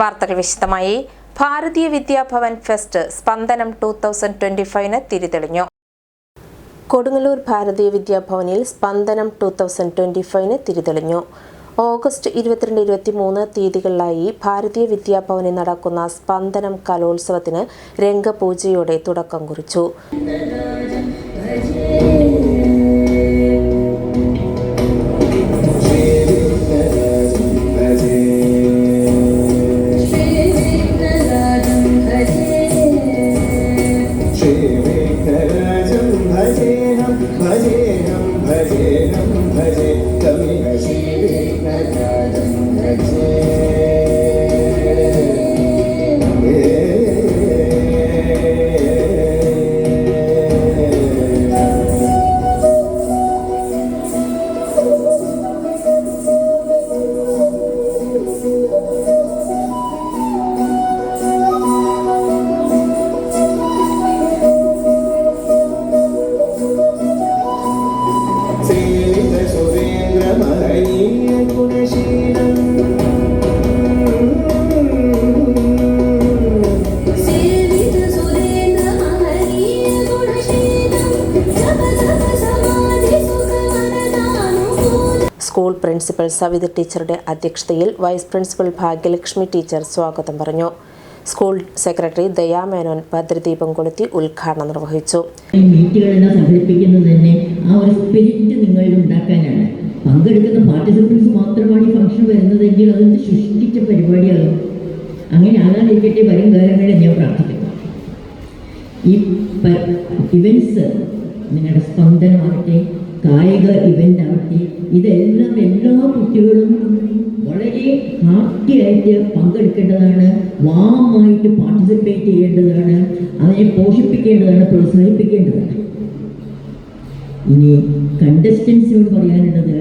വാർത്തകൾ വിശദമായി. Bharatiya Vidya Bhavan fest Spandanam two thousand twenty ഫൈവിന് തിരിതെളിഞ്ഞു. കൊടുങ്ങല്ലൂർ ഭാരതീയ വിദ്യാഭവനിൽ സ്പന്ദനം ടു തൗസൻഡ് ട്വന്റി ഫൈവിന് തിരിതെളിഞ്ഞു. ഓഗസ്റ്റ് ഇരുപത്തിരണ്ട് ഇരുപത്തിമൂന്ന് തീയതികളിലായി ഭാരതീയ വിദ്യാഭവനിൽ നടക്കുന്ന സ്പന്ദനം കലോത്സവത്തിന് രംഗപൂജയോടെ തുടക്കം കുറിച്ചു. ഭരേ ഭരേ കവി ശ്രീ സ്കൂൾ പ്രിൻസിപ്പൽ സവിത ടീച്ചറുടെ അധ്യക്ഷതയിൽ വൈസ് പ്രിൻസിപ്പൽ ഭാഗ്യലക്ഷ്മി ടീച്ചർ സ്വാഗതം പറഞ്ഞു. സ്കൂൾ സെക്രട്ടറി ദയാമേനോൻ ഭദ്രദീപം കൊളുത്തി ഉദ്ഘാടനം നിർവഹിച്ചു. മീറ്റുകളെല്ലാം സംഘടിപ്പിക്കുന്നത് തന്നെ ആ ഒരു സ്പിരിറ്റ് നിങ്ങളിൽ ഉണ്ടാക്കാനാണ്. പങ്കെടുക്കുന്ന പാർട്ടിസിപ്പൻസ് മാത്രമാണ് ഈ ഫംഗ്ഷൻ വരുന്നതെങ്കിൽ അതൊന്ന് സൃഷ്ടിച്ച പരിപാടിയാകും അങ്ങനെ ആകാതിരിക്കട്ടെ വരും കാലങ്ങളിൽ ഞാൻ പ്രാർത്ഥിക്കുന്നു. ഈ ഇവൻസ് നിങ്ങളുടെ സ്പന്ദനമാകട്ടെ കായിക ഇവന്റ് ആവട്ടെ ഇതെല്ലാം എല്ലാ കുട്ടികളും വളരെ ഹാപ്പി ആയിട്ട് പങ്കെടുക്കേണ്ടതാണ് വാമായിട്ട് പാർട്ടിസിപ്പേറ്റ് ചെയ്യേണ്ടതാണ് അതിനെ പോഷിപ്പിക്കേണ്ടതാണ് പ്രോത്സാഹിപ്പിക്കേണ്ടതാണ്. ഇനി കണ്ടസ്റ്റൻസിനോട് പറയാനുള്ളത്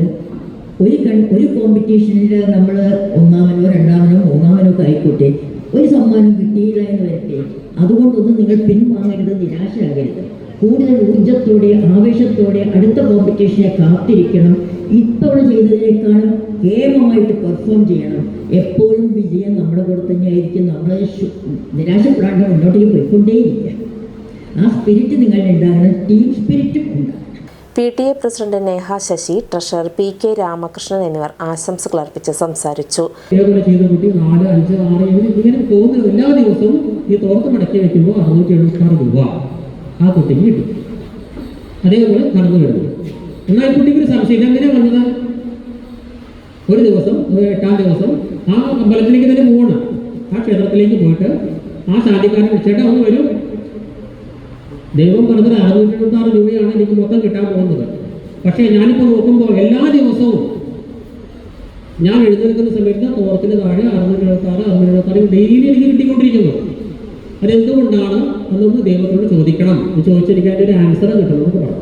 ഒരു കൺ ഒരു കോമ്പറ്റീഷനിൽ നമ്മൾ ഒന്നാമനോ രണ്ടാമനോ മൂന്നാമനോ ഒക്കെ ആയിക്കോട്ടെ ഒരു സമ്മാനം കിട്ടിയില്ല എന്ന് വരട്ടെ അതുകൊണ്ടൊന്നും നിങ്ങൾ പിൻവാങ്ങരുത് നിരാശരാകരുത്. കൂടുതൽ ഊർജത്തോടെ ആവേശത്തോടെ അടുത്ത കോമ്പറ്റീഷനെ കാത്തിരിക്കണം. ഇത്തവണ ചെയ്തതിനേക്കാളും കേമമായിട്ട് പെർഫോം ചെയ്യണം. എപ്പോഴും വിജയം നമ്മുടെ കൂടെ തന്നെയായിരിക്കും. നമ്മൾ ശു- നിരാശപ്പെടാണ്ട് മുന്നോട്ടേക്ക് പോയിക്കൊണ്ടേയിരിക്കുക. ആ സ്പിരിറ്റ് നിങ്ങളുടെ ഉണ്ടാകണം. ടീം സ്പിരിറ്റും ഉണ്ടാകണം. P T A president Neha Sasi treasurer P K Ramakrishnan എന്നിവർ ആശംസകൾ അർപ്പിച്ച് സംസാരിച്ചു. ഇതേപോലെ ചെയ്ത കുട്ടി നാല് അഞ്ച് ആറ് ഇങ്ങനെ പോകുന്ന എല്ലാ ദിവസവും ഈ തോർത്ത് മടക്കി വെക്കുമ്പോൾ അറുന്നൂറ്റി എഴുപത്താറ് രൂപ. ആ കുട്ടിക്ക് കിട്ടും. അതേപോലെ നടന്നു കിടന്നു എന്നാൽ ഈ കുട്ടിക്ക് ഒരു സംശയം എങ്ങനെയാണ് വന്നത്. ഒരു ദിവസം എട്ടാം ദിവസം ആ അമ്പലത്തിലേക്ക് തന്നെ പോകണം ആ ക്ഷേത്രത്തിലേക്ക് പോയിട്ട് ആ സാധിക്കാരൻ ചേട്ടാ ഒന്ന് വരും. ദൈവം പറഞ്ഞത് അറുന്നൂറ്റി എഴുപത്താറ് രൂപയാണ് എനിക്ക് മൊത്തം കിട്ടാൻ പോകുന്നത്. പക്ഷേ ഞാനിപ്പോൾ നോക്കുമ്പോൾ എല്ലാ ദിവസവും ഞാൻ എഴുന്നേൽക്കുന്ന സമയത്ത് തോറത്തിന് താഴെ അറുന്നൂറ്റി എഴുപത്താറ് അറുന്നൂറ്റി എഴുപത്താറ് ഡെയിലി എനിക്ക് കിട്ടിക്കൊണ്ടിരിക്കുന്നു. അതെന്തുകൊണ്ടാണ് എന്നൊന്ന് ദൈവത്തോട് ചോദിക്കണം. എന്ന് ചോദിച്ചിരിക്കാൻ ഒരു ആൻസർ കിട്ടണമെന്ന് പറയാം.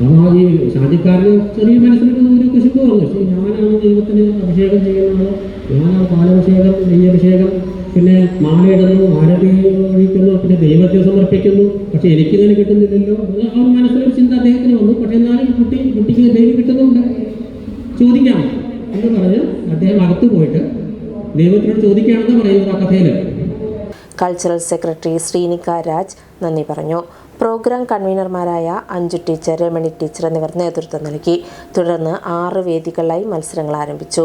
അപ്പോൾ ഈ ശാന്തിക്കാരന് ചെറിയ മനസ്സിലൊക്കെ ഒരു കുശിപ്പ് വന്നു. പക്ഷേ ഞാനാണ് ദൈവത്തിന് അഭിഷേകം ചെയ്യുന്നത്. ഞാനാണ് പാലഭിഷേകം നെയ്യഭിഷേകം പിന്നെ മാലയിടുന്നു ആരതി പിന്നെ ദൈവത്തെ സമർപ്പിക്കുന്നു. പക്ഷെ എനിക്ക് ഇതിന് കിട്ടുന്നില്ലല്ലോ. ആ ഒരു മനസ്സിലൊരു ചിന്ത അദ്ദേഹത്തിന് വന്നു. പക്ഷെ എന്നാലും കുട്ടി കുട്ടിക്ക് ദൈവം കിട്ടുന്നുണ്ട്. ചോദിക്കാം. എന്ന് പറഞ്ഞ് അദ്ദേഹം അകത്ത് പോയിട്ട് ദൈവത്തിനോട് ചോദിക്കുകയാണെന്ന് പറയുന്നത് ആ കഥയിൽ കൾച്ചറൽ സെക്രട്ടറി ശ്രീനിക രാജ് നന്ദി പറഞ്ഞു. പ്രോഗ്രാം കൺവീനർമാരായ അഞ്ജു ടീച്ചർ രമണി ടീച്ചർ എന്നിവർ നേതൃത്വം നൽകി. തുടർന്ന് ആറ് വേദികളിലായി മത്സരങ്ങൾ ആരംഭിച്ചു.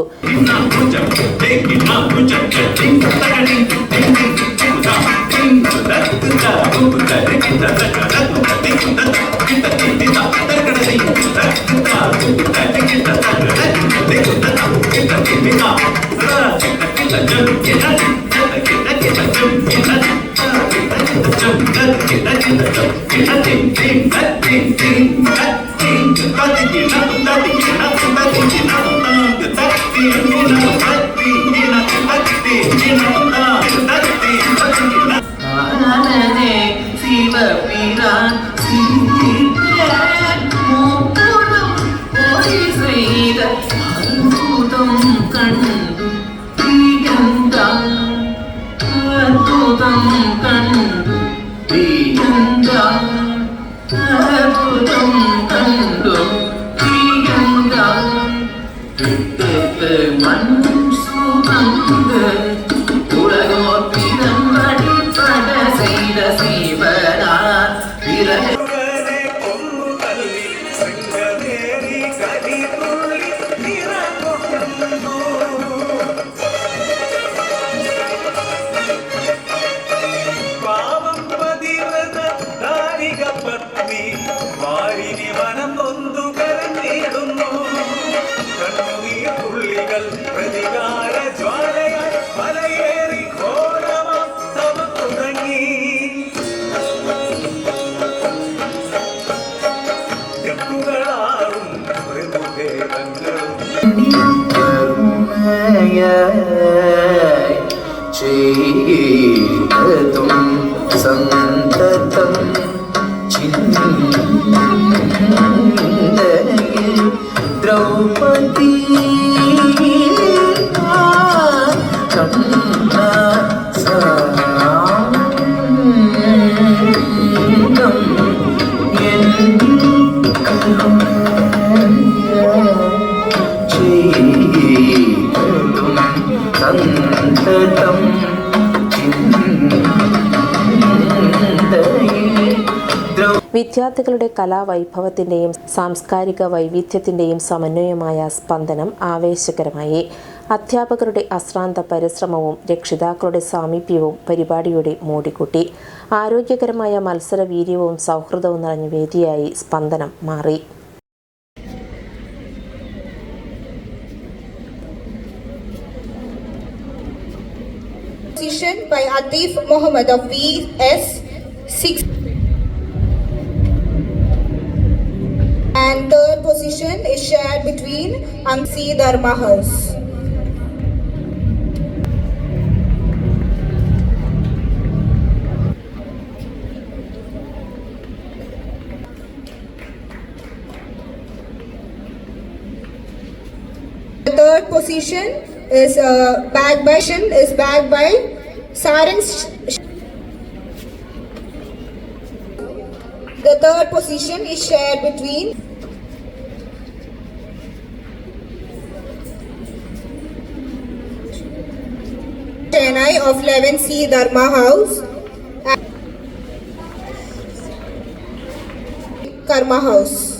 I'm so ben മൃദുഭേദങ്ങളും ചെയ്തും സന്തതം ചിന്തയിൽ ദ്രൗപദി കണ്ണ വിദ്യാർത്ഥികളുടെ കലാവൈഭവത്തിന്റെയും സാംസ്കാരിക വൈവിധ്യത്തിന്റെയും സമന്വയമായ സ്പന്ദനം ആവേശകരമായി. അധ്യാപകരുടെ അശ്രാന്ത പരിശ്രമവും രക്ഷിതാക്കളുടെ സാമീപ്യവും പരിപാടിയുടെ മൂടിക്കൂട്ടി ആരോഗ്യകരമായ മത്സരവീര്യവും സൗഹൃദവും നിറഞ്ഞ വേദിയായി സ്പന്ദനം മാറി. By Atif Mohammed of VS 6 and third position is shared between Ansi Dharma House. The third position is uh, bagged by is bagged by Sarang. Sh- The third position is shared between Of 11C Dharma House Karma House.